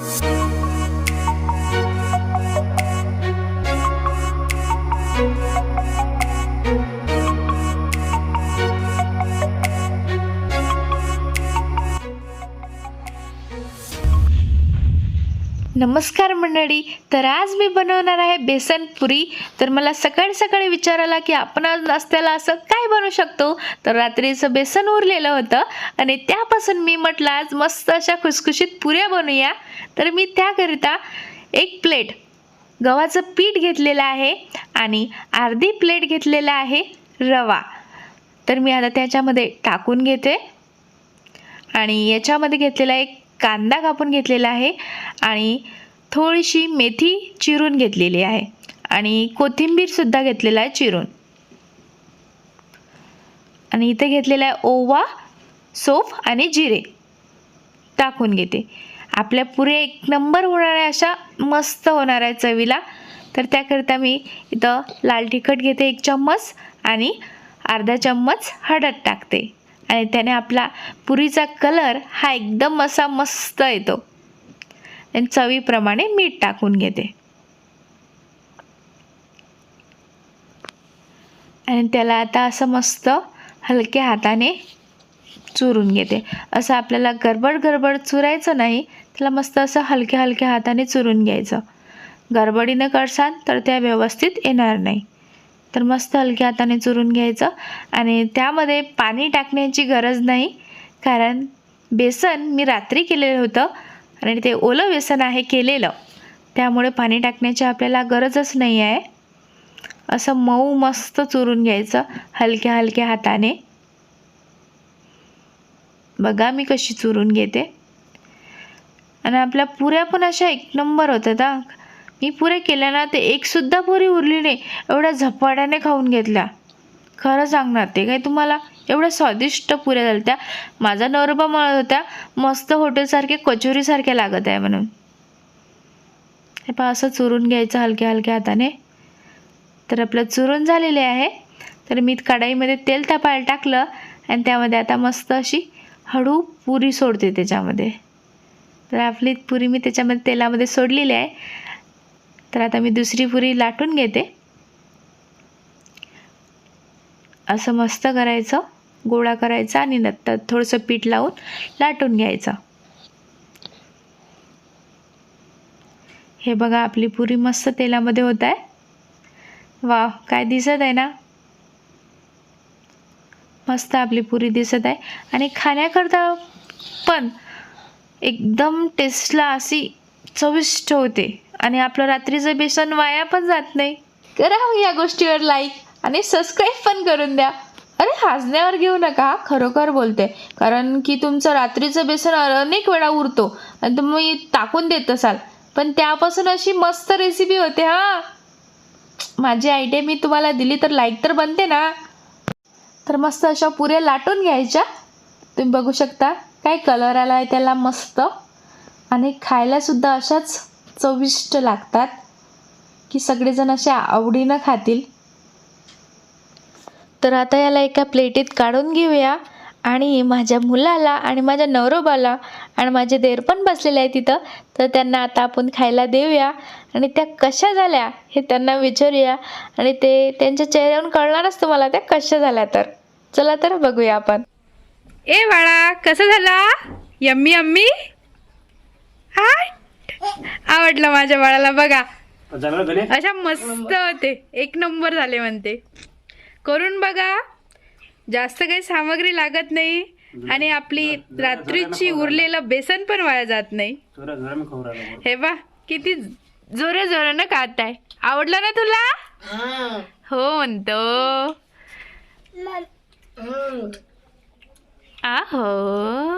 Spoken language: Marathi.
Música नमस्कार मंडळी. तर आज मी बनवणार आहे बेसन पुरी. तर मला सकाळी सकाळी विचारायला की आपण आज नाश्त्याला असं काय बनवू शकतो? तर रात्रीचं बेसन उरलेलं होतं आणि त्यापासून मी म्हटलं आज मस्त अशा खुसखुशीत पुऱ्या बनवूया तर मी त्याकरिता एक प्लेट गव्हाचं पीठ घेतलेलं आहे आणि अर्धी प्लेट घेतलेला आहे रवा. तर मी आता त्याच्यामध्ये टाकून घेते आणि याच्यामध्ये घेतलेला एक कांदा कापून घेतलेला आहे आणि थोडीशी मेथी चिरून घेतलेली आहे आणि कोथिंबीरसुद्धा घेतलेला आहे चिरून. आणि इथे घेतलेला आहे ओवा सोफ आणि जिरे टाकून घेते. आपल्या पुरे एक नंबर होणार आहे अशा मस्त होणार आहे चवीला. तर त्याकरिता मी इथं लाल तिखट घेते एक चम्मच आणि अर्धा चम्मच हळद टाकते. आणि त्याने आपला पुरीचा कलर हा एकदम असा मस्त येतो. आणि चवीप्रमाणे मीठ टाकून घेते. आणि त्याला आता असं मस्त हलक्या हाताने चुरून घेते. असं आपल्याला गडबड गडबड चुरायचं नाही त्याला मस्त असं हलक्या हलक्या हाताने चुरून घ्यायचं. गडबडीनं करसान तर त्या व्यवस्थित येणार नाही. तर मस्त हलक्या हाताने चुरून घ्यायचं. आणि त्यामध्ये पाणी टाकण्याची गरज नाही कारण बेसन मी रात्री केलेलं होतं आणि ते ओलं बेसन आहे केलेलं. त्यामुळे पाणी टाकण्याची आपल्याला गरजच नाही आहे. असं मऊ मस्त चुरून घ्यायचं हलक्या हलक्या हाताने. बघा मी कशी चुरून घेते. आणि आपल्या पुऱ्या पण अशा एक नंबर होतात मी पुरे केल्या ना ते एकसुद्धा पुरी उरली नाही. एवढ्या झपाट्याने खाऊन घेतल्या. खरं सांगणार ते काय तुम्हाला? एवढ्या स्वादिष्ट पुऱ्या झाल्या त्या माझा नवरबा म्हणत होत्या मस्त हॉटेलसारखे कचोरीसारख्या लागत आहे म्हणून. हे पहा असं चुरून घ्यायचं हलक्या हलक्या हाताने. तर आपलं चुरून झालेले आहे. तर मी कढाईमध्ये तेल तापायला टाकलं आणि त्यामध्ये आता मस्त अशी हळू पुरी सोडते त्याच्यामध्ये. तर आपली पुरी मी त्याच्यामध्ये तेलामध्ये सोडलेली आहे. तर आता मी दुसरी पुरी लाटून घेते. असं मस्त करायचं गोळा करायचा आणि नंतर थोडंसं पीठ लावून लाटून घ्यायचं. हे बघा आपली पुरी मस्त तेलामध्ये होत आहे. वा काय दिसत आहे ना? मस्त आपली पुरी दिसत आहे. आणि खाण्याकरता पण एकदम टेस्टला अशी चविष्ट होते. आणि आपलं रात्रीचं बेसन वाया पण जात नाही. करा हो या गोष्टीवर लाईक आणि सबस्क्राईब पण करून द्या. अरे हाजण्यावर घेऊ नका. खरोखर बोलते कारण की तुमचं रात्रीचं बेसन अनेक वेळा उरतो. आणि तुम्ही टाकून देत असाल. पण त्यापासून अशी मस्त रेसिपी होते हां. माझी आयडिया मी तुम्हाला दिली तर लाईक तर बनते ना. तर मस्त अशा पुऱ्या लाटून घ्यायच्या. तुम्ही बघू शकता काय कलर आला आहे त्याला मस्त. आणि खायलासुद्धा अशाच चविष्ट लागतात की सगळेजण अशा आवडीनं खातील. तर आता याला एका प्लेटीत काढून घेऊया आणि माझ्या मुलाला आणि माझ्या नवरोबाला आणि माझे देर पण बसलेले आहे तिथं तर त्यांना आता आपण खायला देऊया आणि त्या कशा झाल्या हे त्यांना विचारूया. आणि ते त्यांच्या चेहऱ्यावरून कळणारच तुम्हाला त्या कशा झाल्या तर. चला तर बघूया आपण. ए बाळा कसं झाला? Yummy yummy? हाय. आवडलं माझ्या बाळाला बघा. अशा मस्त होते. एक नंबर झाले म्हणते. करून बघा. जास्त काही सामग्री लागत नाही आणि आपली रात्रीची उरलेलं बेसन पण वाया जात नाही. हे बा किती जोरे जोरानं खाताय आवडलं ना तुला? हो. म्हणतो. आहो.